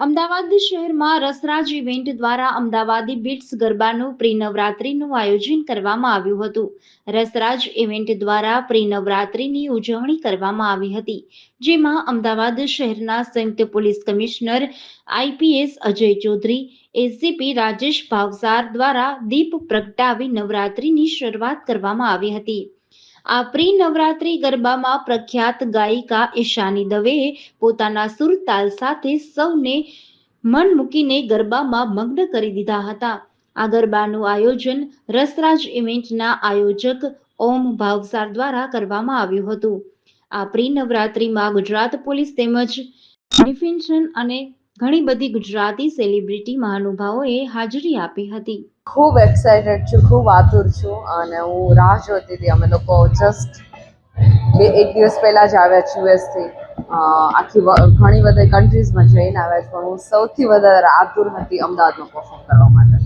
અમદાવાદ શહેરમાં રસરાજ ઇવેન્ટ દ્વારા અમદાવાદી બીટ્સ ગરબાનું પ્રિનવરાત્રિનું આયોજન કરવામાં આવ્યું હતું. રસરાજ ઇવેન્ટ દ્વારા પ્રિનવરાત્રિની ઉજવણી કરવામાં આવી હતી, જેમાં અમદાવાદ શહેરના સંયુક્ત police commissioner IPS Ajay Chaudhary ACP Rajesh Bhavsar દ્વારા દીપ પ્રગટાવી નવરાત્રીની શરૂઆત કરવામાં આવી હતી. આ પ્રી નવરાત્રી ગરબામાં પ્રખ્યાત ગાયિકા ઈશાની દવેએ પોતાના સુરતાલ સાથે સૌને મન મૂકીને ગરબામાં મગ્ન કરી દીધા હતા. આ ગરબાનું આયોજન રસરાજ ઇવેન્ટના આયોજક ઓમ ભાવસાર દ્વારા કરવામાં આવ્યું હતું. આ પ્રી નવરાત્રીમાં ગુજરાત પોલીસ તેમજ ડિફેન્શન અને ઘણી બધી ગુજરાતી સેલિબ્રિટી મહાનુભાવોએ હાજરી આપી હતી. ખૂબ એક્સાઇટેડ છું ખૂબ આતુર છું અને હું રાહ જોતી હતી અમે લોકો જસ્ટ બે એક દિવસ પહેલાં જ આવ્યા છું યુએસથી આખી ઘણી બધી કન્ટ્રીઝમાં જઈને આવ્યા છે પણ હું સૌથી વધારે આતુર હતી અમદાવાદમાં પરફોર્મ કરવા માટે.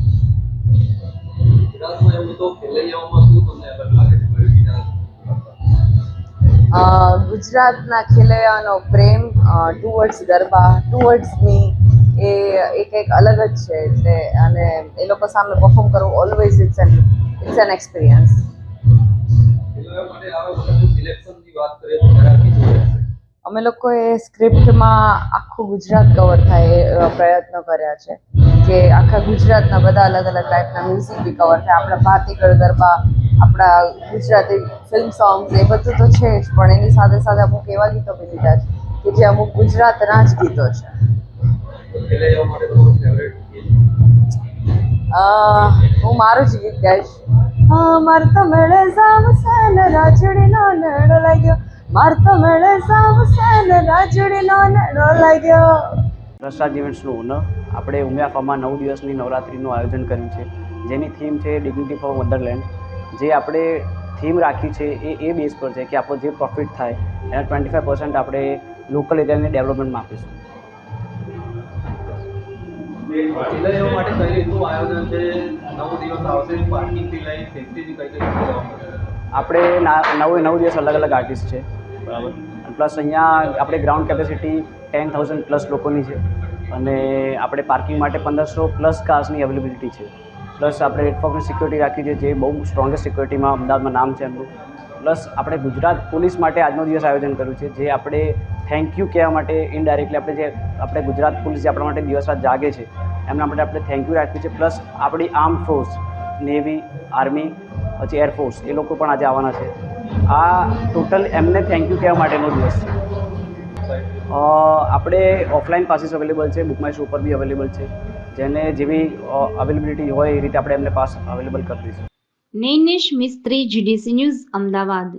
ગુજરાતના ખેલૈયાનો પ્રેમ ટુવર્ડ્સ ગરબા ટુવર્ડ્સ મી એ એક એક અલગ જ છે એટલે અને એ લોકો સામે પરફોર્મ કરવું always it's an it's an experience અમે લોકોએ સ્ક્રિપ્ટમાં આખું ગુજરાત કવર થાય એ પ્રયત્નો કર્યા છે. કે આખા ગુજરાતના બધા અલગ અલગ ટાઈપના મ્યુઝિક બી કવર થાય. આપણા ભારતીય ગરબા આપણા ગુજરાતી ફિલ્મ સોંગ્સ એ બધું તો છે જ, પણ એની સાથે સાથે અમુક એવા ગીતો બી લીધા છે કે જે અમુક ગુજરાતના જ ગીતો છે. હું મારું જ ગીત ગાઈશ. હા માર તો મેળે સામ સેન રાજડીનો નડો લાગ્યો. માર તો મેળે સામ સેન રાજડીનો નડો લાગ્યો. રસરાજ ઇવેન્ટ્સનું ઓનર આપણે ઉમિયા ફાર્મમાં નવ દિવસની નવરાત્રિનું આયોજન કર્યું છે. જેની થીમ છે ડિગ્નિટી ફોર મધરલેન્ડ જે આપણે થીમ રાખી છે એ એ બેઝ પર છે કે આપણો જે પ્રોફિટ થાય એના ટ્વેન્ટી ફાઈવ પર્સન્ટ આપણે લોકલ એરિયાની ડેવલપમેન્ટમાં આપીશું. ખેલૈયાઓ માટે કઈ રીતનું આયોજન છે? નવ દિવસ આવશે પાર્કિંગથી લઈ સેફટીથી કઈ કઈ આપણે નવે નવ દિવસ અલગ અલગ આર્ટિસ્ટ છે. બરાબર. પ્લસ અહીંયા આપણે ground capacity ten thousand plus લોકોની છે. અને આપણે પાર્કિંગ માટે પંદરસો પ્લસ કાર્સની અવેલેબિલિટી છે. પ્લસ આપણે રેડફોકની સિક્યોરિટી રાખી છે જે બહુ સ્ટ્રોંગેસ્ટ સિક્યોરિટીમાં અમદાવાદમાં નામ છે એમનું. પ્લસ આપણે ગુજરાત પોલીસ માટે આજનો દિવસ આયોજન કર્યું છે જે આપણે થેન્ક યુ કહેવા માટે ઇનડાયરેક્ટલી આપણે જે આપણે ગુજરાત પોલીસ જે આપણા માટે દિવસ રાત જાગે છે, એમના માટે આપણે થેન્ક યુ રાખ્યું છે. પ્લસ આપણી આર્મ ફોર્સ નેવી આર્મી પછી એરફોર્સ એ લોકો પણ આજે આવવાના છે. આ ટોટલ એમને થેન્ક યુ કહેવા માટેનો દિવસ છે. આપણે ઓફલાઈન પાસીસ અવેલેબલ છે બુક માય શો પર બી અવેલેબલ છે. જેને જેવી અવેલેબિલિટી હોય એ રીતે આપણે એમને પાસ અવેલેબલ કરી દઈશું. Nainesh Mistry GDC news, Ahmedabad.